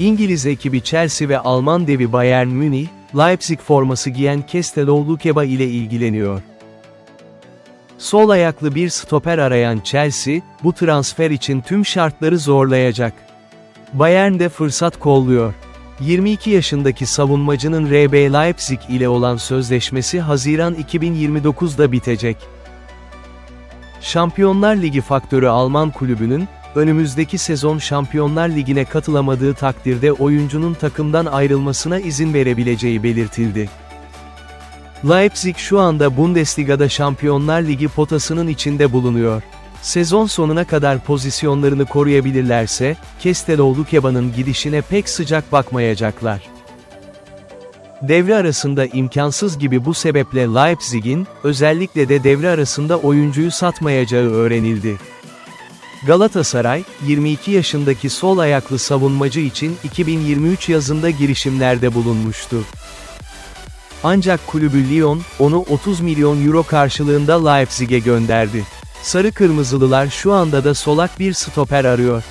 İngiliz ekibi Chelsea ve Alman devi Bayern Münih, Leipzig forması giyen Kestelov Lukeba ile ilgileniyor. Sol ayaklı bir stoper arayan Chelsea, bu transfer için tüm şartları zorlayacak. Bayern de fırsat kolluyor. 22 yaşındaki savunmacının RB Leipzig ile olan sözleşmesi Haziran 2029'da bitecek. Şampiyonlar Ligi faktörü Alman kulübünün, önümüzdeki sezon Şampiyonlar Ligi'ne katılamadığı takdirde oyuncunun takımdan ayrılmasına izin verebileceği belirtildi. Leipzig şu anda Bundesliga'da Şampiyonlar Ligi potasının içinde bulunuyor. Sezon sonuna kadar pozisyonlarını koruyabilirlerse, Kestelov Lukeba'nın gidişine pek sıcak bakmayacaklar. Devre arasında imkansız gibi bu sebeple Leipzig'in, özellikle de devre arasında oyuncuyu satmayacağı öğrenildi. Galatasaray, 22 yaşındaki sol ayaklı savunmacı için 2023 yazında girişimlerde bulunmuştu. Ancak kulübü Lyon, onu 30 milyon euro karşılığında Leipzig'e gönderdi. Sarı Kırmızılılar şu anda da solak bir stoper arıyor.